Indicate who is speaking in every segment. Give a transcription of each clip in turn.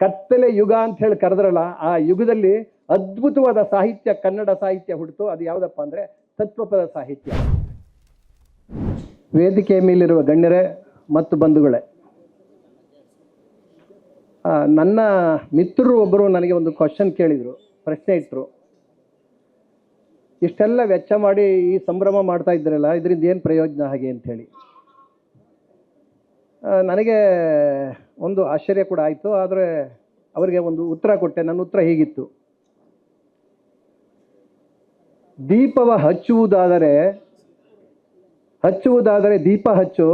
Speaker 1: ಕತ್ತಲೆ ಯುಗ ಅಂತ ಹೇಳಿ ಕರೆದ್ರಲ್ಲ, ಆ ಯುಗದಲ್ಲಿ ಅದ್ಭುತವಾದ ಸಾಹಿತ್ಯ, ಕನ್ನಡ ಸಾಹಿತ್ಯ ಹುಟ್ಟಿತು ಅದು ಯಾವುದಪ್ಪ ಅಂದರೆ ತತ್ವಪದ ಸಾಹಿತ್ಯ. ವೇದಿಕೆ ಮೇಲಿರುವ ಗಣ್ಯರೇ ಮತ್ತು ಬಂಧುಗಳೇ ನನ್ನ ಮಿತ್ರರು ಒಬ್ಬರು ನನಗೆ ಒಂದು ಕ್ವಶನ್ ಕೇಳಿದರು, ಪ್ರಶ್ನೆ ಇಟ್ಟರು ಇಷ್ಟೆಲ್ಲ ವೆಚ್ಚ ಮಾಡಿ ಈ ಸಂಭ್ರಮ ಮಾಡ್ತಾ ಇದ್ರಲ್ಲ, ಇದರಿಂದ ಏನು ಪ್ರಯೋಜನ ಹಾಗೆ ಅಂಥೇಳಿ ನನಗೆ ಒಂದು ಆಶ್ಚರ್ಯ ಕೂಡ ಆಯಿತು, ಆದರೆ ಅವರಿಗೆ ಒಂದು ಉತ್ತರ ಕೊಟ್ಟೆ. ನನ್ನ ಉತ್ತರ ಹೀಗಿತ್ತು. ದೀಪವ ಹಚ್ಚುವುದಾದರೆ ಹಚ್ಚುವುದಾದರೆ ದೀಪ ಹಚ್ಚು,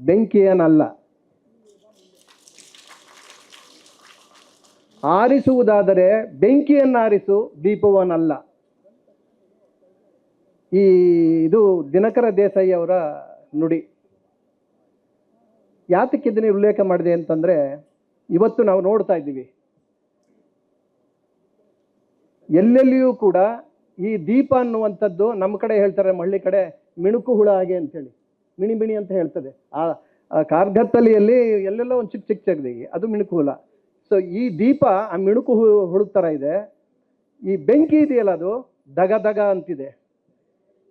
Speaker 1: ಬೆಂಕಿಯನಲ್ಲ. ಆರಿಸುವುದಾದರೆ ಬೆಂಕಿಯನ್ನು ಆರಿಸು ದೀಪವನ್ನಲ್ಲ ಈ ಇದು ದಿನಕರ ದೇಸಾಯಿ ಅವರ ನುಡಿ. ಯಾತಕ್ಕೆ ಇದನ್ನು ಉಲ್ಲೇಖ ಮಾಡಿದೆ ಅಂತಂದರೆ, ಇವತ್ತು ನಾವು ನೋಡ್ತಾ ಇದ್ದೀವಿ. ಎಲ್ಲೆಲ್ಲಿಯೂ ಕೂಡ ಈ ದೀಪ ಅನ್ನುವಂಥದ್ದು ನಮ್ಮ ಕಡೆ ಹೇಳ್ತಾರೆ ಹಳ್ಳಿ ಕಡೆ ಮಿಣುಕು ಹುಳ ಹಾಗೆ ಅಂತೇಳಿ. ಮಿಣಿ ಮಿಣಿ ಅಂತ ಹೇಳ್ತದೆ. ಆ ಕಾರ್ಗತ್ತಲಿಯಲ್ಲಿ ಎಲ್ಲೆಲ್ಲೋ ಒಂದು ಚಿಕ್ಕ ಚಿಕ್ಕ ಚಗದಿಗೆ ಅದು ಮಿಣುಕು ಹುಳ. ಸೊ ಈ ದೀಪ ಆ ಮಿಣುಕು ಹು- ಹುಳುಕ್ ಥರ ಇದೆ. ಈ ಬೆಂಕಿ ಇದೆಯಲ್ಲ ಅದು? ದಗ ದಗ ಅಂತಿದೆ.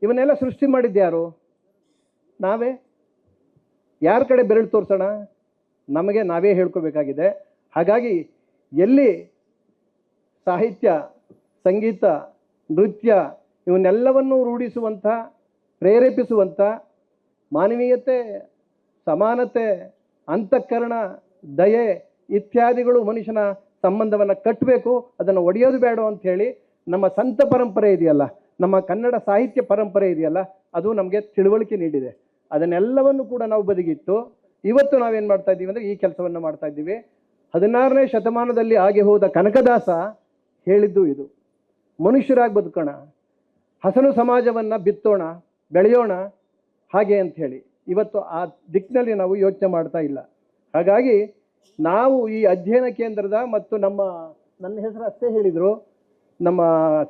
Speaker 1: ಇವನ್ನೆಲ್ಲ ಸೃಷ್ಟಿ ಮಾಡಿದ್ದು ಯಾರು? ನಾವೇ? ಯಾರ ಕಡೆ ಬೆರಳು ತೋರಿಸೋಣ? ನಮಗೆ ನಾವೇ ಹೇಳ್ಕೋಬೇಕಾಗಿದೆ. ಹಾಗಾಗಿ ಎಲ್ಲಿ ಸಾಹಿತ್ಯ, ಸಂಗೀತ, ನೃತ್ಯ ಇವನ್ನೆಲ್ಲವನ್ನೂ ರೂಢಿಸುವಂಥ, ಪ್ರೇರೇಪಿಸುವಂಥ, ಮಾನವೀಯತೆ, ಸಮಾನತೆ, ಅಂತಃಕರಣ, ದಯೆ ಇತ್ಯಾದಿಗಳು ಮನುಷ್ಯನ ಸಂಬಂಧವನ್ನು ಕಟ್ಟಬೇಕು, ಅದನ್ನು ಒಡೆಯೋದು ಬೇಡ ಅಂತ ಹೇಳಿ ನಮ್ಮ ಸಂತ ಪರಂಪರೆ ಇದೆಯಲ್ಲ, ನಮ್ಮ ಕನ್ನಡ ಸಾಹಿತ್ಯ ಪರಂಪರೆ ಇದೆಯಲ್ಲ, ಅದು ನಮಗೆ ತಿಳುವಳಿಕೆ ನೀಡಿದೆ. ಅದನ್ನೆಲ್ಲವನ್ನು ಕೂಡ ನಾವು ಬದಿಗಿಟ್ಟು ಇವತ್ತು ನಾವೇನು ಮಾಡ್ತಾ ಇದ್ದೀವಿ ಅಂದರೆ ಈ ಕೆಲಸವನ್ನು ಮಾಡ್ತಾ ಇದ್ದೀವಿ. ಹದಿನಾರನೇ ಶತಮಾನದಲ್ಲಿ ಆಗಿ ಹೋದ ಕನಕದಾಸ ಹೇಳಿದ್ದು ಇದು. ಮನುಷ್ಯರಾಗಿ ಬದುಕೋಣ, ಹಸನು ಸಮಾಜವನ್ನು ಬಿತ್ತೋಣ, ಬೆಳೆಯೋಣ, ಹಾಗೆ ಅಂತ ಹೇಳಿ. ಇವತ್ತು ಆ ದಿಕ್ಕಿನಲ್ಲಿ ನಾವು ಯೋಚನೆ ಮಾಡ್ತಾ ಇಲ್ಲ. ಹಾಗಾಗಿ ನಾವು ಈ ಅಧ್ಯಯನ ಕೇಂದ್ರದ ಮತ್ತು ನಮ್ಮ, ನನ್ನ ಹೆಸರು ಅಷ್ಟೇ ಹೇಳಿದರು. ನಮ್ಮ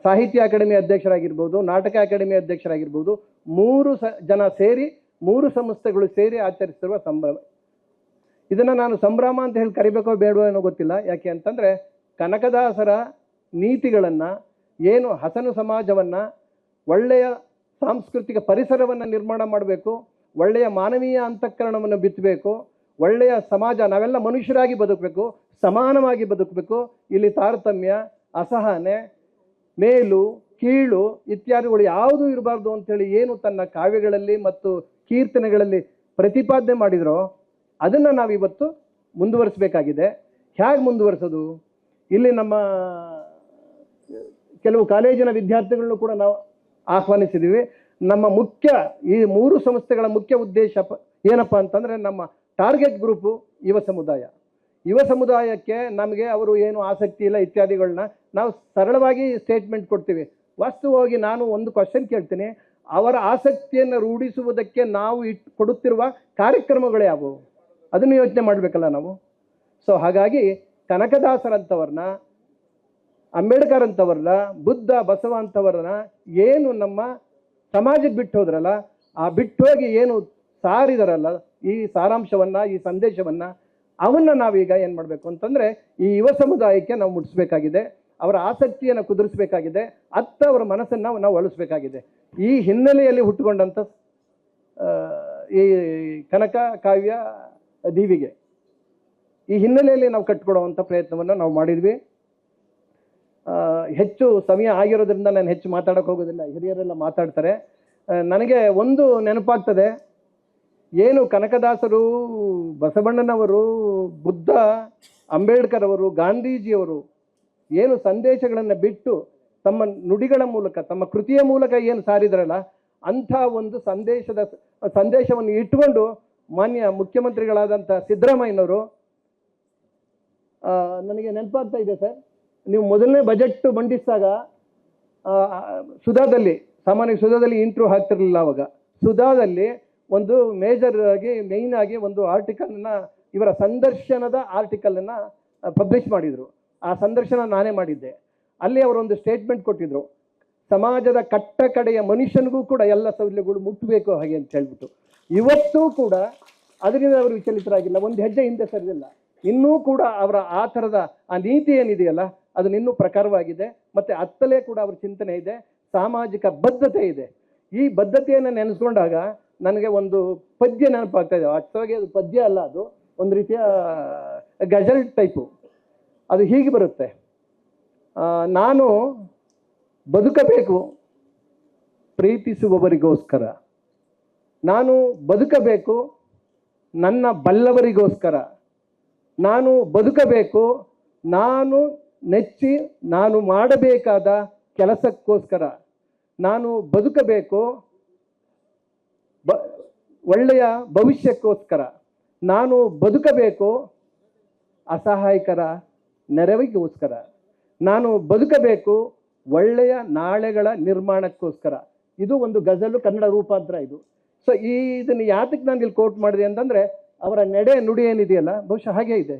Speaker 1: ಸಾಹಿತ್ಯ ಅಕಾಡೆಮಿ ಅಧ್ಯಕ್ಷರಾಗಿರ್ಬೋದು, ನಾಟಕ ಅಕಾಡೆಮಿ ಅಧ್ಯಕ್ಷರಾಗಿರ್ಬೋದು, ಮೂರು ಸ ಜನ ಸೇರಿ ಮೂರು ಸಂಸ್ಥೆಗಳು ಸೇರಿ ಆಚರಿಸಿರುವ ಸಂಭ್ರಮ. ಇದನ್ನು ನಾನು ಸಂಭ್ರಮ ಅಂತ ಹೇಳಿ ಕರಿಬೇಕೋ ಬೇಡವೋ ಏನೋ ಗೊತ್ತಿಲ್ಲ. ಯಾಕೆ ಅಂತಂದರೆ ಕನಕದಾಸರ ನೀತಿಗಳನ್ನು, ಏನು ಹಸನು ಸಮಾಜವನ್ನು, ಒಳ್ಳೆಯ ಸಾಂಸ್ಕೃತಿಕ ಪರಿಸರವನ್ನು ನಿರ್ಮಾಣ ಮಾಡಬೇಕು, ಒಳ್ಳೆಯ ಮಾನವೀಯ ಅಂತಃಕರಣವನ್ನು ಬಿತ್ತಬೇಕು, ಒಳ್ಳೆಯ ಸಮಾಜ, ನಾವೆಲ್ಲ ಮನುಷ್ಯರಾಗಿ ಬದುಕಬೇಕು, ಸಮಾನವಾಗಿ ಬದುಕಬೇಕು, ಇಲ್ಲಿ ತಾರತಮ್ಯ, ಅಸಹನೆ, ಮೇಲು, ಕೀಳು ಇತ್ಯಾದಿಗಳು ಯಾವುದೂ ಇರಬಾರ್ದು ಅಂತೇಳಿ ಏನು ತನ್ನ ಕಾವ್ಯಗಳಲ್ಲಿ ಮತ್ತು ಕೀರ್ತನೆಗಳಲ್ಲಿ ಪ್ರತಿಪಾದನೆ ಮಾಡಿದ್ರೋ, ಅದನ್ನು ನಾವಿವತ್ತು ಮುಂದುವರಿಸಬೇಕಾಗಿದೆ. ಹೇಗೆ ಮುಂದುವರಿಸೋದು? ಇಲ್ಲಿ ನಮ್ಮ, ಕೆಲವು ಕಾಲೇಜಿನ ವಿದ್ಯಾರ್ಥಿಗಳನ್ನು ಕೂಡ ನಾವು ಆಹ್ವಾನಿಸಿದ್ದೀವಿ ನಮ್ಮ ಮುಖ್ಯ, ಈ ಮೂರು ಸಂಸ್ಥೆಗಳ ಮುಖ್ಯ ಉದ್ದೇಶ ಏನಪ್ಪ ಅಂತಂದರೆ ನಮ್ಮ ಟಾರ್ಗೆಟ್ ಗ್ರೂಪು ಯುವ ಸಮುದಾಯ. ಯುವ ಸಮುದಾಯಕ್ಕೆ ನಮಗೆ ಅವರು ಏನು ಆಸಕ್ತಿ ಇಲ್ಲ ಇತ್ಯಾದಿಗಳನ್ನ ನಾವು ಸರಳವಾಗಿ ಸ್ಟೇಟ್ಮೆಂಟ್ ಕೊಡ್ತೀವಿ. ವಾಸ್ತವವಾಗಿ ನಾನು ಒಂದು ಕ್ವಶನ್ ಕೇಳ್ತೀನಿ. ಅವರ ಆಸಕ್ತಿಯನ್ನು ರೂಢಿಸುವುದಕ್ಕೆ ನಾವು ಇಟ್ ಕೊಡುತ್ತಿರುವ ಕಾರ್ಯಕ್ರಮಗಳು ಯಾವುವು? ಅದನ್ನು ಯೋಚನೆ ಮಾಡಬೇಕಲ್ಲ ನಾವು. ಸೊ ಹಾಗಾಗಿ ಕನಕದಾಸರಂಥವ್ರನ್ನ ಅಂಬೇಡ್ಕರ್ ಅಂಥವ್ರನ್ನ ಬುದ್ಧ ಬಸವ ಅಂಥವ್ರನ್ನ ಏನು ನಮ್ಮ ಸಮಾಜಕ್ಕೆ ಬಿಟ್ಟು ಹೋದ್ರಲ್ಲ, ಆ ಬಿಟ್ಟು ಹೋಗಿ ಏನು ಸಾರಿದಾರಲ್ಲ, ಈ ಸಾರಾಂಶವನ್ನು, ಈ ಸಂದೇಶವನ್ನು, ಅವನ್ನ ನಾವೀಗ ಏನು ಮಾಡಬೇಕು ಅಂತಂದರೆ ಈ ಯುವ ಸಮುದಾಯಕ್ಕೆ ನಾವು ಮುಟ್ಟಿಸ್ಬೇಕಾಗಿದೆ ಅವರ ಆಸಕ್ತಿಯನ್ನು ಕುದುರಿಸಬೇಕಾಗಿದೆ ಅತ್ತ ಅವರ ಮನಸ್ಸನ್ನು ನಾವು ಒಲಿಸಬೇಕಾಗಿದೆ ಈ ಹಿನ್ನೆಲೆಯಲ್ಲಿ ಹುಟ್ಟುಕೊಂಡಂಥ ಈ ಕನಕ ಕಾವ್ಯ ದೀವಿಗೆ ಈ ಹಿನ್ನೆಲೆಯಲ್ಲಿ ನಾವು ಕಟ್ಕೊಡುವಂಥ ಪ್ರಯತ್ನವನ್ನು ನಾವು ಮಾಡಿದ್ವಿ. ಹೆಚ್ಚು ಸಮಯ ಆಗಿರೋದ್ರಿಂದ ನಾನು ಹೆಚ್ಚು ಮಾತಾಡೋಕೆ ಹೋಗೋದಿಲ್ಲ, ಹಿರಿಯರೆಲ್ಲ ಮಾತಾಡ್ತಾರೆ. ನನಗೆ ಒಂದು ನೆನಪಾಗ್ತದೆ, ಏನು ಕನಕದಾಸರು, ಬಸವಣ್ಣನವರು, ಬುದ್ಧ, ಅಂಬೇಡ್ಕರ್ ಅವರು, ಗಾಂಧೀಜಿಯವರು ಏನು ಸಂದೇಶಗಳನ್ನು ಬಿಟ್ಟು ತಮ್ಮ ನುಡಿಗಳ ಮೂಲಕ, ತಮ್ಮ ಕೃತಿಯ ಮೂಲಕ ಏನು ಸಾರಿದ್ರಲ್ಲ, ಅಂಥ ಒಂದು ಸಂದೇಶದ ಸಂದೇಶವನ್ನು ಇಟ್ಟುಕೊಂಡು ಮಾನ್ಯ ಮುಖ್ಯಮಂತ್ರಿಗಳಾದಂಥ ಸಿದ್ದರಾಮಯ್ಯನವರು ನನಗೆ ನೆನಪಾಗ್ತಾ ಇದೆ ಸರ್, ನೀವು ಮೊದಲನೇ ಬಜೆಟ್ ಮಂಡಿಸಿದಾಗ ಸುಧಾದಲ್ಲಿ ಸಾಮಾನ್ಯ ಸುಧಾದಲ್ಲಿ ಇಂಟ್ರೂ ಹಾಕ್ತಿರ್ಲಿಲ್ಲ ಅವಾಗ. ಸುಧಾದಲ್ಲಿ ಒಂದು ಮೇಜರ್ ಆಗಿ ಮೇಯ್ನ್ ಆಗಿ ಒಂದು ಆರ್ಟಿಕಲ್ನ ಇವರ ಸಂದರ್ಶನದ ಆರ್ಟಿಕಲನ್ನು ಪಬ್ಲಿಷ್ ಮಾಡಿದರು. ಆ ಸಂದರ್ಶನ ನಾನೇ ಮಾಡಿದ್ದೆ. ಅಲ್ಲಿ ಅವರೊಂದು ಸ್ಟೇಟ್ಮೆಂಟ್ ಕೊಟ್ಟಿದ್ರು. ಸಮಾಜದ ಕಟ್ಟ ಕಡೆಯ ಮನುಷ್ಯನಿಗೂ ಕೂಡ ಎಲ್ಲ ಸೌಲಭ್ಯಗಳು ಮುಟ್ಟಬೇಕು ಹಾಗೆ ಅಂತ ಹೇಳ್ಬಿಟ್ಟು. ಇವತ್ತೂ ಕೂಡ ಅದರಿಂದ ಅವರು ವಿಚಲಿತರಾಗಿಲ್ಲ. ಒಂದು ಹೆಜ್ಜೆ ಹಿಂದೆ ಸರಿದಿಲ್ಲ. ಇನ್ನೂ ಕೂಡ ಅವರ ಆ ಥರದ ಆ ನೀತಿ ಏನಿದೆಯಲ್ಲ, ಅದನ್ನ ಇನ್ನೂ ಪ್ರಕಾರವಾಗಿದೆ. ಮತ್ತು ಅತ್ತಲೇ ಕೂಡ ಅವ್ರ ಚಿಂತನೆ ಇದೆ. ಸಾಮಾಜಿಕ ಬದ್ಧತೆ ಇದೆ. ಈ ಬದ್ಧತೆಯನ್ನು ನೆನೆಸ್ಕೊಂಡಾಗ ನನಗೆ ಒಂದು ಪದ್ಯ ನೆನಪಾಗ್ತಾ ಇದೆ. ವಾಸ್ತವವಾಗಿ ಅದು ಪದ್ಯ ಅಲ್ಲ ಅದು. ಒಂದು ರೀತಿಯ ಗಜಲ್ ಟೈಪು ಅದು ಹೀಗೆ ಬರುತ್ತೆ. ನಾನು ಬದುಕಬೇಕು, ಪ್ರೀತಿಸುವವರಿಗೋಸ್ಕರ. ನಾನು ಬದುಕಬೇಕು, ನನ್ನ ಬಲ್ಲವರಿಗೋಸ್ಕರ. ನಾನು ಬದುಕಬೇಕು, ನಾನು ನೆಚ್ಚಿ ನಾನು ಮಾಡಬೇಕಾದ ಕೆಲಸಕ್ಕೋಸ್ಕರ. ನಾನು ಬದುಕಬೇಕು, ಬ, ಒಳ್ಳೆಯ ಭವಿಷ್ಯಕ್ಕೋಸ್ಕರ. ನಾನು ಬದುಕಬೇಕು, ಅಸಹಾಯಕರ ನೆರವಿಗೋಸ್ಕರ. ನಾನು ಬದುಕಬೇಕು ಒಳ್ಳೆಯ ನಾಳೆಗಳ ನಿರ್ಮಾಣಕ್ಕೋಸ್ಕರ. ಇದು ಒಂದು ಗಜಲು ಕನ್ನಡ ರೂಪಾಂತರ ಇದು. ಸೊ ಈ ಇದನ್ನು ಯಾತಕ್ಕೆ ನಾನು ಇಲ್ಲಿ ಕೋಟ್ ಮಾಡಿದೆ ಅಂತಂದರೆ, ಅವರ ನಡೆ ನುಡಿ ಏನಿದೆಯಲ್ಲ, ಬಹುಶಃ ಹಾಗೆ ಇದೆ.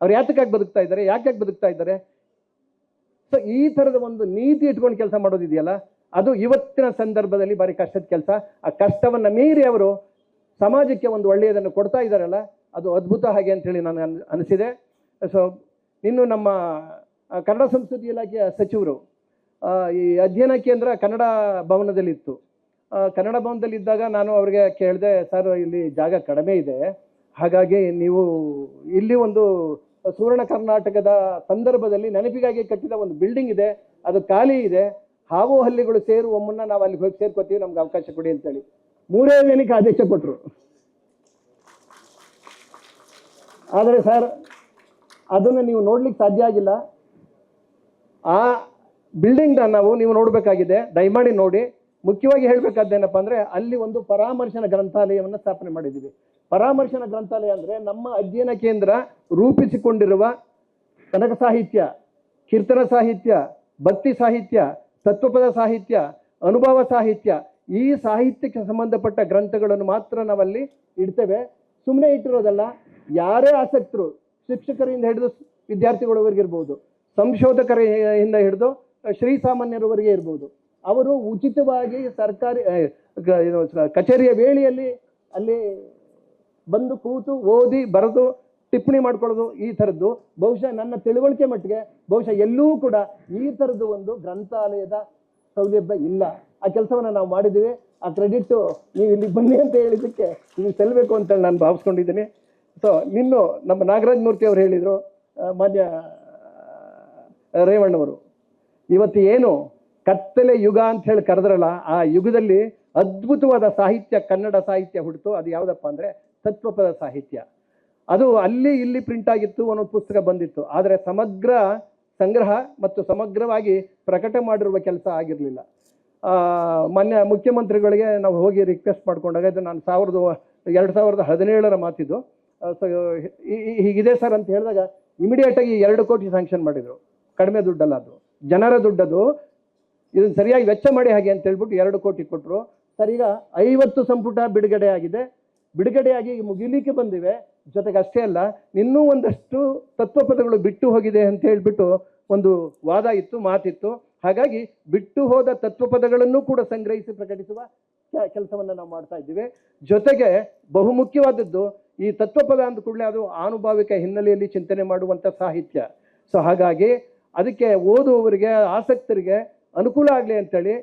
Speaker 1: ಅವ್ರು ಯಾತಕ್ಕಾಗಿ ಬದುಕ್ತಾ ಇದ್ದಾರೆ, ಯಾಕೆ ಬದುಕ್ತಾ ಇದ್ದಾರೆ? ಸೊ ಈ ಥರದ ಒಂದು ನೀತಿ ಇಟ್ಕೊಂಡು ಕೆಲಸ ಮಾಡೋದಿದೆಯಲ್ಲ, ಅದು ಇವತ್ತಿನ ಸಂದರ್ಭದಲ್ಲಿ ಭಾರಿ ಕಷ್ಟದ ಕೆಲಸ. ಆ ಕಷ್ಟವನ್ನು ಮೀರಿ ಅವರು ಸಮಾಜಕ್ಕೆ ಒಂದು ಒಳ್ಳೆಯದನ್ನು ಕೊಡ್ತಾ ಇದ್ದಾರಲ್ಲ, ಅದು ಅದ್ಭುತ ಹಾಗೆ ಅಂತೇಳಿ ನಾನು ಅನ್, ಅನಿಸಿದೆ. ಸೊ ಇನ್ನು ನಮ್ಮ ಕನ್ನಡ ಸಂಸ್ಕೃತಿ ಇಲಾಖೆಯ ಸಚಿವರು ಈ ಅಧ್ಯಯನ ಕೇಂದ್ರ ಕನ್ನಡ ಭವನದಲ್ಲಿತ್ತು. ಕನ್ನಡ ಕನ್ನಡ ಭವನದಲ್ಲಿದ್ದಾಗ ನಾನು ಅವರಿಗೆ ಕೇಳಿದೆ, ಸರ್, ಇಲ್ಲಿ ಜಾಗ ಕಡಿಮೆ ಇದೆ. ಹಾಗಾಗಿ ನೀವು ಇಲ್ಲಿ ಒಂದು ಸುವರ್ಣ ಕರ್ನಾಟಕದ ಸಂದರ್ಭದಲ್ಲಿ ನೆನಪಿಗಾಗಿ ಕಟ್ಟಿದ ಒಂದು ಬಿಲ್ಡಿಂಗ್ ಇದೆ, ಅದು ಖಾಲಿ ಇದೆ. ಹಾವು ಹಲ್ಲಿಗಳು ಸೇರುವ ಮುನ್ನ ನಾವು ಅಲ್ಲಿ ಹೋಗಿ ಸೇರ್ಕೋತೀವಿ, ನಮ್ಗೆ ಅವಕಾಶ ಕೊಡಿ ಅಂತೇಳಿ. ಮೂರೇ ದಿನಕ್ಕೆ ಆದೇಶ ಕೊಟ್ಟರು ಆದರೆ ಸರ್ ಅದನ್ನು ನೀವು ನೋಡ್ಲಿಕ್ಕೆ ಸಾಧ್ಯ ಆಗಿಲ್ಲ. ಆ ಬಿಲ್ಡಿಂಗ್ನ ನಾವು ನೀವು ನೋಡಬೇಕಾಗಿದೆ. ದಯಮಾಡಿ ನೋಡಿ. ಮುಖ್ಯವಾಗಿ ಹೇಳಬೇಕಾದ್ದೇನಪ್ಪ ಅಂದರೆ ಅಲ್ಲಿ ಒಂದು ಪರಾಮರ್ಶನ ಗ್ರಂಥಾಲಯವನ್ನು ಸ್ಥಾಪನೆ ಮಾಡಿದ್ದೀವಿ. ಪರಾಮರ್ಶನ ಗ್ರಂಥಾಲಯ ಅಂದರೆ ನಮ್ಮ ಅಧ್ಯಯನ ಕೇಂದ್ರ ರೂಪಿಸಿಕೊಂಡಿರುವ ಕನಕ ಸಾಹಿತ್ಯ, ಕೀರ್ತನ ಸಾಹಿತ್ಯ, ಭಕ್ತಿ ಸಾಹಿತ್ಯ, ತತ್ವಪದ ಸಾಹಿತ್ಯ, ಅನುಭವ ಸಾಹಿತ್ಯ ಈ ಸಾಹಿತ್ಯಕ್ಕೆ ಸಂಬಂಧಪಟ್ಟ ಗ್ರಂಥಗಳನ್ನು ಮಾತ್ರ ನಾವಲ್ಲಿ ಇಡ್ತೇವೆ. ಸುಮ್ಮನೆ ಇಟ್ಟಿರೋದಲ್ಲ. ಯಾರೇ ಆಸಕ್ತರು ಶಿಕ್ಷಕರಿಂದ ಹಿಡಿದು ವಿದ್ಯಾರ್ಥಿಗಳವರೆಗೆ ಇರ್ಬೋದು, ಸಂಶೋಧಕರಿಂದ ಹಿಡಿದು ಶ್ರೀಸಾಮಾನ್ಯರವರೆಗೆ ಇರ್ಬೋದು. ಅವರು ಉಚಿತವಾಗಿ ಸರ್ಕಾರಿ ಕಚೇರಿಯ ವೇಳೆಯಲ್ಲಿ ಅಲ್ಲಿ ಬಂದು ಕೂತು ಓದಿ, ಬರೆದು, ಟಿಪ್ಪಣಿ ಮಾಡ್ಕೊಳ್ಳೋದು ಈ ಥರದ್ದು. ಬಹುಶಃ ನನ್ನ ತಿಳುವಳಿಕೆ ಮಟ್ಟಿಗೆ, ಬಹುಶಃ ಎಲ್ಲೂ ಕೂಡ ಈ ಥರದ್ದು ಒಂದು ಗ್ರಂಥಾಲಯದ ಸೌಲಭ್ಯ ಇಲ್ಲ. ಆ ಕೆಲಸವನ್ನು ನಾವು ಮಾಡಿದ್ದೀವಿ. ಆ ಕ್ರೆಡಿಟ್ಟು ನೀವು ಇಲ್ಲಿಗೆ ಬನ್ನಿ ಅಂತ ಹೇಳಿದ್ದಕ್ಕೆ ನೀವು ಸೆಲ್ಲಬೇಕು ಅಂತ ನಾನು ಭಾವಿಸ್ಕೊಂಡಿದ್ದೀನಿ. ಸೊ ನಿನ್ನು ನಮ್ಮ ನಾಗರಾಜ್ ಮೂರ್ತಿ ಅವರು ಹೇಳಿದರು ಮಾನ್ಯ ರೇವಣ್ಣವರು. ಇವತ್ತು ಏನು ಕತ್ತಲೆ ಯುಗ ಅಂತ ಹೇಳಿ ಕರೆದ್ರಲ್ಲ, ಆ ಯುಗದಲ್ಲಿ ಅದ್ಭುತವಾದ ಸಾಹಿತ್ಯ, ಕನ್ನಡ ಸಾಹಿತ್ಯ ಹುಡ್ತು. ಅದು ಯಾವುದಪ್ಪ ಅಂದರೆ ತತ್ವಪದ ಸಾಹಿತ್ಯ. ಅದು ಅಲ್ಲಿ ಇಲ್ಲಿ ಪ್ರಿಂಟ್ ಆಗಿತ್ತು ಒಂದೊಂದು ಪುಸ್ತಕ ಬಂದಿತ್ತು. ಆದರೆ ಸಮಗ್ರ ಸಂಗ್ರಹ ಮತ್ತು ಸಮಗ್ರವಾಗಿ ಪ್ರಕಟ ಮಾಡಿರುವ ಕೆಲಸ ಆಗಿರಲಿಲ್ಲ. ಮಾನ್ಯ ಮುಖ್ಯಮಂತ್ರಿಗಳಿಗೆ ನಾವು ಹೋಗಿ ರಿಕ್ವೆಸ್ಟ್ ಮಾಡ್ಕೊಂಡಾಗ, ಇದು ನಾನು ಸಾವಿರದ ಎರಡು ಸಾವಿರದ ಹದಿನೇಳರ ಮಾತಿದ್ದು ಹೀಗಿದೆ ಸರ್ ಅಂತ ಹೇಳಿದಾಗ ಇಮಿಡಿಯೇಟಾಗಿ ಎರಡು ಕೋಟಿ ಸ್ಯಾಂಕ್ಷನ್ ಮಾಡಿದರು. ಕಡಿಮೆ ದುಡ್ಡಲ್ಲ ಅದು. ಜನರ ದುಡ್ಡದು. ಇದನ್ನು ಸರಿಯಾಗಿ ವೆಚ್ಚ ಮಾಡಿ ಹಾಗೆ ಅಂತ ಹೇಳ್ಬಿಟ್ಟು ಎರಡು ಕೋಟಿ ಕೊಟ್ಟರು ಸರ್, ಈಗ ಐವತ್ತು ಸಂಪುಟ ಬಿಡುಗಡೆ ಆಗಿದೆ. ಬಿಡುಗಡೆಯಾಗಿ ಮುಗಿಲಿಕ್ಕೆ ಬಂದಿವೆ. ಜೊತೆಗೆ ಅಷ್ಟೇ ಅಲ್ಲ, ಇನ್ನೂ ಒಂದಷ್ಟು ತತ್ವಪದಗಳು ಬಿಟ್ಟು ಹೋಗಿದೆ ಅಂತ ಹೇಳ್ಬಿಟ್ಟು ಒಂದು ವಾದ ಇತ್ತು, ಮಾತಿತ್ತು. ಹಾಗಾಗಿ ಬಿಟ್ಟು ಹೋದ ತತ್ವಪದಗಳನ್ನು ಕೂಡ ಸಂಗ್ರಹಿಸಿ ಪ್ರಕಟಿಸುವ ಕೆಲಸವನ್ನು ನಾವು ಮಾಡ್ತಾ ಇದ್ದೀವಿ. ಜೊತೆಗೆ ಬಹುಮುಖ್ಯವಾದದ್ದು ಈ ತತ್ವಪದ ಅಂದ ಕೂಡಲೇ ಅದು ಆನುಭಾವಿಕ ಹಿನ್ನೆಲೆಯಲ್ಲಿ ಚಿಂತನೆ ಮಾಡುವಂಥ ಸಾಹಿತ್ಯ. ಸೊ ಹಾಗಾಗಿ ಅದಕ್ಕೆ ಓದುವವರಿಗೆ, ಆಸಕ್ತರಿಗೆ ಅನುಕೂಲ ಆಗಲಿ ಅಂತೇಳಿ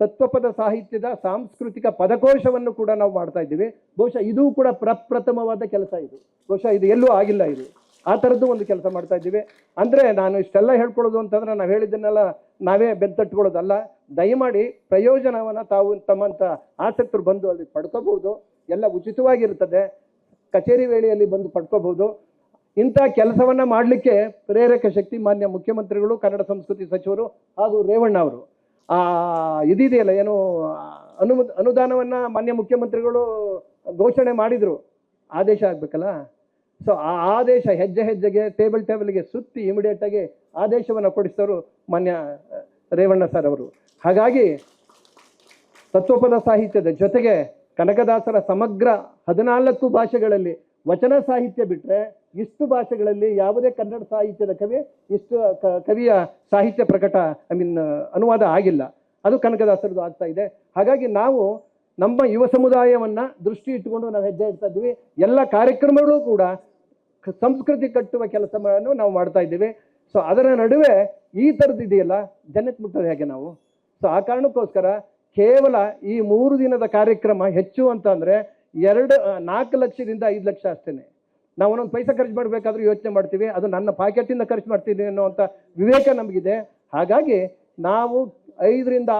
Speaker 1: ತತ್ವಪದ ಸಾಹಿತ್ಯದ ಸಾಂಸ್ಕೃತಿಕ ಪದಕೋಶವನ್ನು ಕೂಡ ನಾವು ಮಾಡ್ತಾ ಇದ್ದೀವಿ. ಬಹುಶಃ ಇದು ಕೂಡ ಪ್ರಪ್ರಥಮವಾದ ಕೆಲಸ ಇದು. ಬಹುಶಃ ಇದು ಎಲ್ಲೂ ಆಗಿಲ್ಲ ಇದು. ಆ ಥರದ್ದು ಒಂದು ಕೆಲಸ ಮಾಡ್ತಾ ಇದ್ದೀವಿ. ಅಂದರೆ ನಾನು ಇಷ್ಟೆಲ್ಲ ಹೇಳ್ಕೊಳ್ಳೋದು ಅಂತಂದ್ರೆ ನಾವು ಹೇಳಿದ್ದನ್ನೆಲ್ಲ ನಾವೇ ಬೆಂತಟ್ಕೊಳ್ಳೋದಲ್ಲ. ದಯಮಾಡಿ ಪ್ರಯೋಜನವನ್ನು ತಾವು ತಮ್ಮಂಥ ಆಸಕ್ತರು ಬಂದು ಅಲ್ಲಿ ಪಡ್ಕೋಬಹುದು. ಎಲ್ಲ ಉಚಿತವಾಗಿರ್ತದೆ. ಕಚೇರಿ ವೇಳೆಯಲ್ಲಿ ಬಂದು ಪಡ್ಕೋಬಹುದು. ಇಂಥ ಕೆಲಸವನ್ನ ಮಾಡಲಿಕ್ಕೆ ಪ್ರೇರಕ ಶಕ್ತಿ ಮಾನ್ಯ ಮುಖ್ಯಮಂತ್ರಿಗಳು, ಕನ್ನಡ ಸಂಸ್ಕೃತಿ ಸಚಿವರು ಹಾಗೂ ರೇವಣ್ಣ ಅವರು. ಆ, ಇದಿದೆಯಲ್ಲ, ಏನು ಅನು ಅನುದಾನವನ್ನ ಮಾನ್ಯ ಮುಖ್ಯಮಂತ್ರಿಗಳು ಘೋಷಣೆ ಮಾಡಿದ್ರು. ಆದೇಶ ಆಗಬೇಕಲ್ಲ? ಸೊ ಆ ಆದೇಶ ಹೆಜ್ಜೆ ಹೆಜ್ಜೆಗೆ ಟೇಬಲ್ ಟೇಬಲ್ಗೆ ಸುತ್ತಿ ಇಮಿಡಿಯೇಟ್ ಆಗಿ ಆದೇಶವನ್ನು ಕೊಡಿಸಿದವರು ಮಾನ್ಯ, ರೇವಣ್ಣ ಸರ್ ಅವರು. ಹಾಗಾಗಿ ತತ್ವಪದ ಸಾಹಿತ್ಯದ ಜೊತೆಗೆ ಕನಕದಾಸರ ಸಮಗ್ರ ಹದಿನಾಲ್ಕು ಭಾಷೆಗಳಲ್ಲಿ ವಚನ ಸಾಹಿತ್ಯ ಬಿಟ್ಟರೆ ಇಷ್ಟು ಭಾಷೆಗಳಲ್ಲಿ ಯಾವುದೇ ಕನ್ನಡ ಸಾಹಿತ್ಯದ ಕವಿ ಇಷ್ಟು ಕವಿಯ ಸಾಹಿತ್ಯ ಪ್ರಕಟ ಐ ಮೀನ್ ಅನುವಾದ ಆಗಿಲ್ಲ. ಅದು ಕನಕದಾಸರದ್ದು ಆಗ್ತಾ ಇದೆ. ಹಾಗಾಗಿ ನಾವು ನಮ್ಮ ಯುವ ಸಮುದಾಯವನ್ನ ದೃಷ್ಟಿ ಇಟ್ಟುಕೊಂಡು ನಾವು ಹೆಜ್ಜೆ ಇಡ್ತಾ ಇದ್ವಿ ಎಲ್ಲ ಕಾರ್ಯಕ್ರಮಗಳು ಕೂಡ ಸಂಸ್ಕೃತಿ ಕಟ್ಟುವ ಕೆಲಸವನ್ನು ನಾವು ಮಾಡ್ತಾ ಇದ್ದೀವಿ. ಸೊ ಅದರ ನಡುವೆ ಈ ಥರದ್ದು ಇದೆಯಲ್ಲ? ಜನಕ್ಕೆ ಮುಟ್ಟೋದು ಹೇಗೆ ನಾವು? ಸೊ ಆ ಕಾರಣಕ್ಕೋಸ್ಕರ ಕೇವಲ ಈ ಮೂರು ದಿನದ ಕಾರ್ಯಕ್ರಮ ಹೆಚ್ಚು ಅಂತ ಅಂದರೆ ಎರಡು ನಾಲ್ಕು ಲಕ್ಷದಿಂದ ಐದು ಲಕ್ಷ ಅಷ್ಟೇ ನಾವು ಒಂದೊಂದು ಪೈಸೆ ಖರ್ಚು ಮಾಡಬೇಕಾದ್ರೂ ಯೋಚನೆ ಮಾಡ್ತೀವಿ, ಅದು ನನ್ನ ಪಾಕೆಟಿಂದ ಖರ್ಚು ಮಾಡ್ತೀನಿ ಅನ್ನುವಂಥ ವಿವೇಕ ನಮಗಿದೆ. ಹಾಗಾಗಿ ನಾವು ಐದರಿಂದ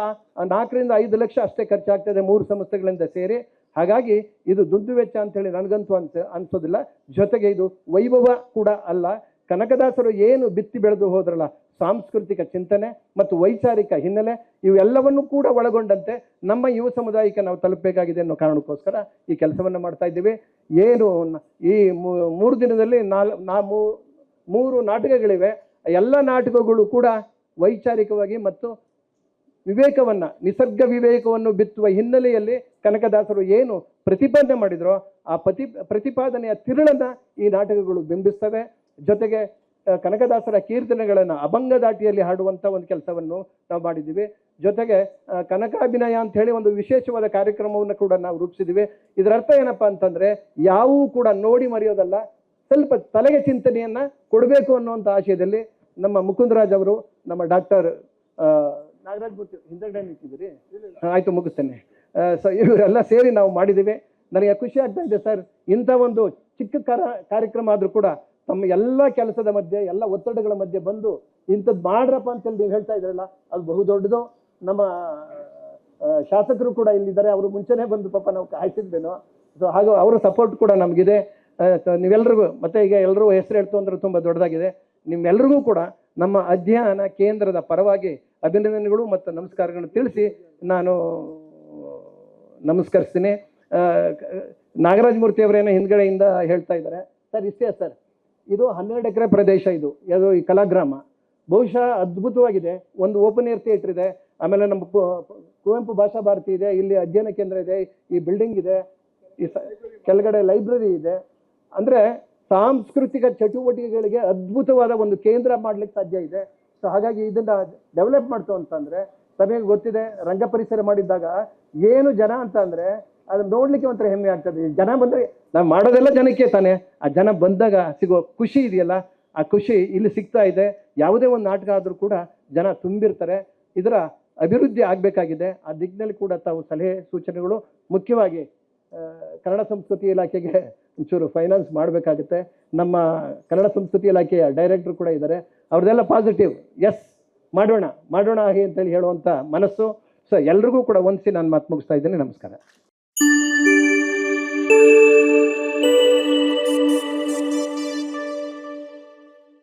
Speaker 1: ನಾಲ್ಕರಿಂದ ಐದು ಲಕ್ಷ ಅಷ್ಟೇ ಖರ್ಚಾಗ್ತದೆ ಮೂರು ಸಂಸ್ಥೆಗಳಿಂದ ಸೇರಿ. ಹಾಗಾಗಿ ಇದು ದುಡ್ಡು ವೆಚ್ಚ ಅಂತೇಳಿ ನನಗಂತೂ ಅಂತ ಅನಿಸೋದಿಲ್ಲ. ಜೊತೆಗೆ ಇದು ವೈಭವ ಕೂಡ ಅಲ್ಲ. ಕನಕದಾಸರು ಏನು ಬಿತ್ತಿ ಬೆಳೆದು ಹೋದ್ರಲ್ಲ? ಸಾಂಸ್ಕೃತಿಕ ಚಿಂತನೆ ಮತ್ತು ವೈಚಾರಿಕ ಹಿನ್ನೆಲೆ ಇವೆಲ್ಲವನ್ನು ಕೂಡ ಒಳಗೊಂಡಂತೆ ನಮ್ಮ ಯುವ ಸಮುದಾಯಕ್ಕೆ ನಾವು ತಲುಪಬೇಕಾಗಿದೆ ಅನ್ನೋ ಕಾರಣಕ್ಕೋಸ್ಕರ ಈ ಕೆಲಸವನ್ನು ಮಾಡ್ತಾ ಇದ್ದೀವಿ. ಏನು ಈ ಮೂರು ದಿನದಲ್ಲಿ ನಾಲ್, ನಾ ಮೂರು ನಾಟಕಗಳಿವೆ. ಎಲ್ಲ ನಾಟಕಗಳು ಕೂಡ ವೈಚಾರಿಕವಾಗಿ ಮತ್ತು ವಿವೇಕವನ್ನ, ನಿಸರ್ಗ ವಿವೇಕವನ್ನು ಬಿತ್ತುವ ಹಿನ್ನೆಲೆಯಲ್ಲಿ ಕನಕದಾಸರು ಏನು ಪ್ರತಿಪಾದನೆ ಮಾಡಿದರೋ, ಆ ಪ್ರತಿ, ಪ್ರತಿಪಾದನೆಯ ತಿರುಳನ್ನ ಈ ನಾಟಕಗಳು ಬಿಂಬಿಸ್ತವೆ. ಜೊತೆಗೆ ಕನಕದಾಸರ ಕೀರ್ತನೆಗಳನ್ನು ಅಭಂಗ ದಾಟಿಯಲ್ಲಿ ಹಾಡುವಂಥ ಒಂದು ಕೆಲಸವನ್ನು ನಾವು ಮಾಡಿದ್ದೀವಿ. ಜೊತೆಗೆ ಕನಕಾಭಿನಯ ಅಂತ ಹೇಳಿ ಒಂದು ವಿಶೇಷವಾದ ಕಾರ್ಯಕ್ರಮವನ್ನು ಕೂಡ ನಾವು ರೂಪಿಸಿದ್ದೀವಿ. ಇದರ ಅರ್ಥ ಏನಪ್ಪ ಅಂತಂದರೆ ಯಾವೂ ಕೂಡ ನೋಡಿ ಮರೆಯೋದಲ್ಲ, ಸ್ವಲ್ಪ ತಲೆಗೆ ಚಿಂತನೆಯನ್ನು ಕೊಡಬೇಕು ಅನ್ನುವಂಥ ಆಶಯದಲ್ಲಿ ನಮ್ಮ ಮುಕುಂದರಾಜ್ ಅವರು, ನಮ್ಮ ಡಾಕ್ಟರ್ ನಾಗರಾಜ್ ಮೂರ್ತಿ ಹಿಂದಗಡೆ ನಿಂತಿದ್ದೀರಿ? ಆಯಿತು ಮುಗಿಸ್ತೇನೆ. ಸೊ ಇವರೆಲ್ಲ ಸೇರಿ ನಾವು ಮಾಡಿದ್ದೀವಿ. ನನಗೆ ಖುಷಿ ಆಗ್ತಾ ಇದೆ ಸರ್, ಇಂಥ ಒಂದು ಚಿಕ್ಕ ಕಾರ, ಕಾರ್ಯಕ್ರಮ ಆದರೂ ಕೂಡ ತಮ್ಮ ಎಲ್ಲ ಕೆಲಸದ ಮಧ್ಯೆ, ಎಲ್ಲ ಒತ್ತಡಗಳ ಮಧ್ಯೆ ಬಂದು ಇಂಥದ್ದು ಮಾಡ್ರಪ್ಪ ಅಂತೇಳಿ ನೀವು ಹೇಳ್ತಾ ಇದ್ರಲ್ಲ, ಅದು ಬಹುದೊಡ್ಡದು ನಮ್ಮ ಶಾಸಕರು ಕೂಡ ಇಲ್ಲಿದ್ದಾರೆ, ಅವರು ಮುಂಚೆನೇ ಬಂದು ಪಾಪ ನಾವು ಕಾಯ್ತಿದ್ದೇನೋ ಸೊ ಹಾಗೂ ಅವರ ಸಪೋರ್ಟ್ ಕೂಡ ನಮಗಿದೆ. ನೀವೆಲ್ರಿಗೂ, ಮತ್ತೆ ಈಗ ಎಲ್ಲರೂ ಹೆಸರು ಹೇಳ್ತು ಅಂದ್ರೆ ತುಂಬ ದೊಡ್ಡದಾಗಿದೆ. ನಿಮ್ಮೆಲ್ರಿಗೂ ಕೂಡ ನಮ್ಮ ಅಧ್ಯಯನ ಕೇಂದ್ರದ ಪರವಾಗಿ ಅಭಿನಂದನೆಗಳು ಮತ್ತು ನಮಸ್ಕಾರಗಳನ್ನು ತಿಳಿಸಿ ನಾನು, ನಮಸ್ಕರಿಸ್ತೀನಿ. ನಾಗರಾಜ್ ಮೂರ್ತಿ ಅವರೇನೋ ಹಿಂದ್ಗಡೆಯಿಂದ ಹೇಳ್ತಾ ಇದ್ದಾರೆ. ಸರ್, ಇಷ್ಟೇ ಸರ್. ಇದು ಹನ್ನೆರಡು ಎಕರೆ ಪ್ರದೇಶ ಇದು. ಯಾವುದು ಈ ಕಲಾಗ್ರಾಮ. ಬಹುಶಃ ಅದ್ಭುತವಾಗಿದೆ. ಒಂದು ಓಪನ್ ಏರ್ ಥಿಯೇಟ್ರ್ ಇದೆ. ಆಮೇಲೆ ನಮ್ಮ ಕುವೆಂಪು ಭಾಷಾ ಭಾರತಿ ಇದೆ. ಇಲ್ಲಿ ಅಧ್ಯಯನ ಕೇಂದ್ರ ಇದೆ. ಈ ಬಿಲ್ಡಿಂಗ್ ಇದೆ. ಈ ಕೆಳಗಡೆ ಲೈಬ್ರರಿ ಇದೆ. ಅಂದರೆ ಸಾಂಸ್ಕೃತಿಕ ಚಟುವಟಿಕೆಗಳಿಗೆ ಅದ್ಭುತವಾದ ಒಂದು ಕೇಂದ್ರ ಮಾಡ್ಲಿಕ್ಕೆ ಸಾಧ್ಯ ಇದೆ. ಸೊ ಹಾಗಾಗಿ ಇದನ್ನು ಡೆವಲಪ್ ಮಾಡ್ತು ಅಂತಂದ್ರೆ ತಮಗೆ ಗೊತ್ತಿದೆ, ರಂಗ ಪರಿಸರ ಮಾಡಿದ್ದಾಗ ಏನು ಜನ ಅಂತ ಅಂದ್ರೆ ಅದನ್ನ ನೋಡ್ಲಿಕ್ಕೆ ಒಂಥರ ಹೆಮ್ಮೆ ಆಗ್ತದೆ. ಜನ ಬಂದ್ರೆ ನಾವು ಮಾಡೋದೆಲ್ಲ ಜನಕ್ಕೆ ತಾನೆ. ಆ ಜನ ಬಂದಾಗ ಸಿಗೋ ಖುಷಿ ಇದೆಯಲ್ಲ, ಆ ಖುಷಿ ಇಲ್ಲಿ ಸಿಗ್ತಾ ಇದೆ. ಯಾವುದೇ ಒಂದು ನಾಟಕ ಆದರೂ ಕೂಡ ಜನ ತುಂಬಿರ್ತಾರೆ. ಇದರ ಅಭಿವೃದ್ಧಿ ಆಗಬೇಕಾಗಿದೆ. ಆ ದಿಕ್ಕಿನಲ್ಲಿ ಕೂಡ ತಾವು ಸಲಹೆ ಸೂಚನೆಗಳು ಮುಖ್ಯವಾಗಿ ಕನ್ನಡ ಸಂಸ್ಕೃತಿ ಇಲಾಖೆಗೆ ಒಂಚೂರು ಫೈನಾನ್ಸ್ ಮಾಡಬೇಕಾಗುತ್ತೆ. ನಮ್ಮ ಕನ್ನಡ ಸಂಸ್ಕೃತಿ ಇಲಾಖೆಯ ಡೈರೆಕ್ಟರ್ ಕೂಡ ಇದ್ದಾರೆ. ಅವ್ರದ್ದೆಲ್ಲ ಪಾಸಿಟಿವ್ ಎಸ್ ಮಾಡೋಣ ಮಾಡೋಣ ಹಾಗೆ ಅಂತೇಳಿ ಹೇಳುವಂಥ ಮನಸ್ಸು. ಸೊ ಎಲ್ರಿಗೂ ಕೂಡ ಒಂದ್ಸಿ ನಾನು ಮಾತು ಮುಗಿಸ್ತಾ ಇದ್ದೀನಿ. ನಮಸ್ಕಾರ. Thank you.